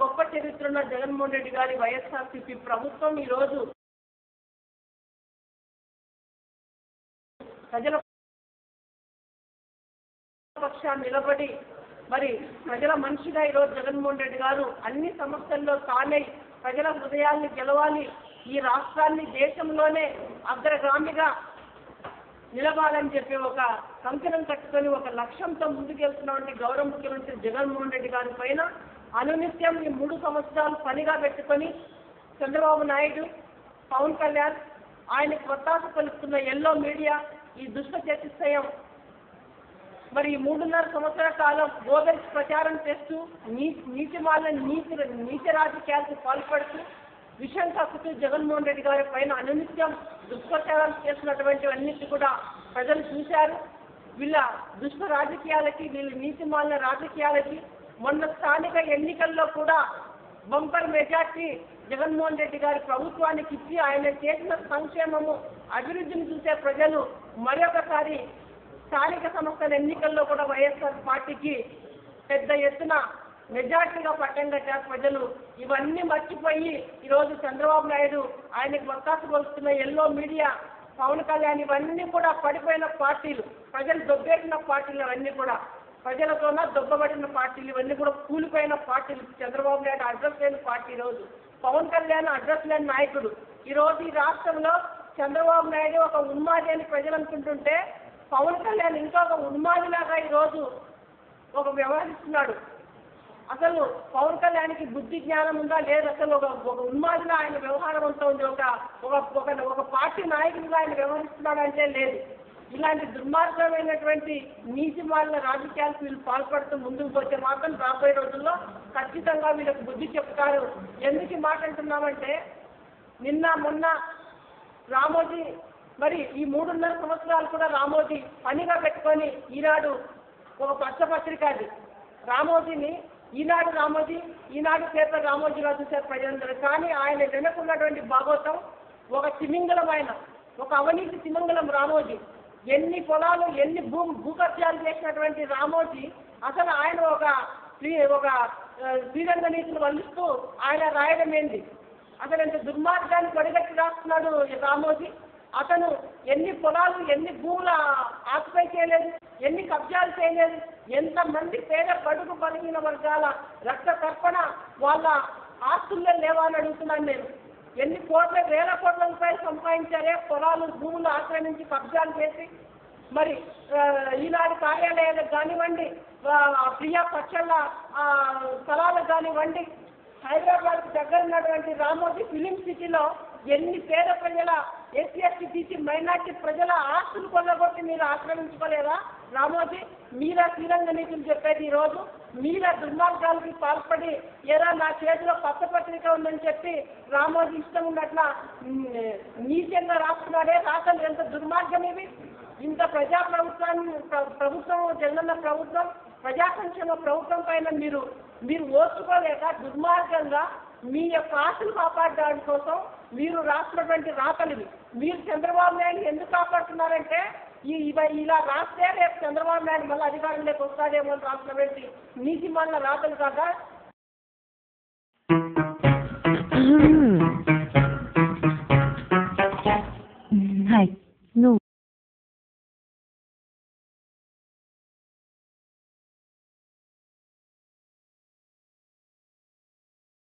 గొప్ప చరిత్ర ఉన్న జగన్మోహన్ రెడ్డి గారి వైఎస్ఆర్సీపీ ప్రభుత్వం ఈ రోజు ప్రజల పక్షాన్ని నిలబడి మరి ప్రజల మనిషిగా ఈరోజు జగన్మోహన్ రెడ్డి గారు అన్ని సమస్యల్లో తానై ప్రజల హృదయాల్ని గెలవాలి ఈ రాష్ట్రాన్ని దేశంలోనే అగ్రగామిగా నిలవాలని చెప్పి ఒక కంకణం కట్టుకొని ఒక లక్ష్యంతో ముందుకెళ్తున్నటువంటి గౌరవ ముఖ్యమంత్రి జగన్మోహన్ రెడ్డి గారి పైన అనునిత్యం ఈ మూడు సంవత్సరాలు పనిగా పెట్టుకొని చంద్రబాబు నాయుడు పవన్ కళ్యాణ్ ఆయన ఒత్తాస పలుకుతున్న ఎల్లో మీడియా ఈ దుష్ట చతుష్టయం మరి ఈ మూడున్నర సంవత్సరాల కాలం గోదర్స్ ప్రచారం చేస్తూ నీ నీతి మాల నీతి నీతి రాజకీయాలకు పాల్పడుతూ విషయం కక్కుతూ జగన్మోహన్ రెడ్డి గారి పైన అనునిత్యం దుష్ప్రచారం చేస్తున్నటువంటివన్నిటి కూడా ప్రజలు చూశారు. వీళ్ళ దుష్ట రాజకీయాలకి వీళ్ళ నీతి మాలిన రాజకీయాలకి మొన్న స్థానిక ఎన్నికల్లో కూడా బంపర్ మెజార్టీ జగన్మోహన్ రెడ్డి గారి ప్రభుత్వానికి ఇచ్చి ఆయన చేసిన సంక్షేమము అభివృద్ధిని చూసే ప్రజలు మరొకసారి స్థానిక సంస్థల ఎన్నికల్లో కూడా వైఎస్ఆర్ పార్టీకి పెద్ద ఎత్తున మెజార్టీగా పట్టం కట్టారు ప్రజలు. ఇవన్నీ మర్చిపోయి ఈరోజు చంద్రబాబు నాయుడు ఆయనకు వత్తాసు కొలుస్తున్న ఎల్లో మీడియా పవన్ కళ్యాణ్ ఇవన్నీ కూడా పడిపోయిన పార్టీలు. ప్రజలు దొబ్బేసిన పార్టీలు అవన్నీ కూడా. ప్రజలతోన దొబ్బబడిన పార్టీలు ఇవన్నీ కూడా కూలిపోయిన పార్టీలు. చంద్రబాబు నాయుడు అడ్రస్ లేని పార్టీ ఈరోజు. పవన్ కళ్యాణ్ అడ్రస్ లేని నాయకుడు. ఈరోజు ఈ రాష్ట్రంలో చంద్రబాబు నాయుడు ఒక ఉన్మాది అని ప్రజలు అనుకుంటుంటే పవన్ కళ్యాణ్ ఇంకొక ఉన్మాదిలాగా ఈరోజు ఒక వ్యవహరిస్తున్నాడు. అసలు పవన్ కళ్యాణ్కి బుద్ధి జ్ఞానం ఉందా? లేదు. అసలు ఒక ఒక ఉన్మాదిగా ఆయన వ్యవహారం అంతా ఉంది. ఒక ఒక ఒక ఒక పార్టీ నాయకుడిగా ఆయన వ్యవహరిస్తున్నాడు అంటే లేదు. ఇలాంటి దుర్మార్గమైనటువంటి నీతి మాలిన రాజకీయాలకు వీళ్ళు పాల్పడుతూ ముందుకు పోతే మాత్రం రాబోయే రోజుల్లో ఖచ్చితంగా వీళ్ళకు బుద్ధి చెప్తారు. ఎందుకు మాట అంటున్నామంటే నిన్న మొన్న రామోజీ మరి ఈ మూడున్నర సంవత్సరాలు కూడా రామోజీ పనిగా పెట్టుకొని ఈనాడు ఒక పచ్చపత్రిక అది రామోజీని ఈనాడు రామోజీ ఈనాడు పేపర్ రామోజీగా చూశారు ప్రజలందరూ. కానీ ఆయన వెనుకున్నటువంటి భాగోత్వం ఒక తిమింగళం ఆయన ఒక అవినీతి తిమింగలం రామోజీ. ఎన్ని పొలాలు ఎన్ని భూ భూకబ్జాలు చేసినటువంటి రామోజీ అసలు ఆయన ఒక శ్రీ- ఒక శ్రీరంగ నీతిని వల్లిస్తూ ఆయన రాయడం ఏంది? అసలు ఎంత దుర్మార్గాన్ని పడిగట్టి రాస్తున్నాడు రామోజీ. అతను ఎన్ని పొలాలు ఎన్ని భూముల ఆక్యుపై చేయలేదు ఎన్ని కబ్జాలు చేయలేదు ఎంతమంది పేద బడుగు బలిగిన వర్గాల రక్త తర్పణ వాళ్ళ ఆస్తుల్లో లేవా అని అడుగుతున్నాను నేను. ఎన్ని కోట్ల వేల కోట్ల రూపాయలు సంపాదించారే పొలాలు భూములు ఆక్రమించి కబ్జాలు చేసి మరి ఈనాడు కార్యాలయాలకు కానివ్వండి ప్రియా పచ్చళ్ళ స్థలాలకు కానివ్వండి హైదరాబాద్ దగ్గర ఉన్నటువంటి రామోజీ ఫిలిం సిటీలో ఎన్ని పేద ప్రజల ఎస్సీ ఎస్టీ బీసీ మైనార్టీ ప్రజల ఆస్తులు కొల్లగొట్టి మీరు ఆక్రమించుకోలేదా? రామోజీ మీరా శ్రీరంగ నీతులు చెప్పేది ఈరోజు మీరా దుర్మార్గాలకి పాల్పడి ఏదో నా చేతిలో పక్క పత్రిక ఉందని చెప్పి రామోజీ ఇష్టం ఉన్నట్ల నీచంగా రాస్తున్నాడే రాతలు ఎంత దుర్మార్గం ఇవి? ఇంత ప్రజా ప్రభుత్వాన్ని ప్రభుత్వం జగనన్న ప్రభుత్వం ప్రజా సంక్షేమ ప్రభుత్వం పైన మీరు మీరు ఓర్చుకోలేక దుర్మార్గంగా మీ యొక్క ఆశలు కాపాడడానికి కోసం మీరు రాసినటువంటి రాతలు మీరు చంద్రబాబు నాయుడు ఎందుకు కాపాడుతున్నారంటే ఈ ఇవ- ఇలా రాస్తే రేపు చంద్రబాబు నాయుడు మళ్ళీ అధికారంలోకి వస్తాడేమో అని రాసినటువంటి నీతి మళ్ళీ రాతలు కాక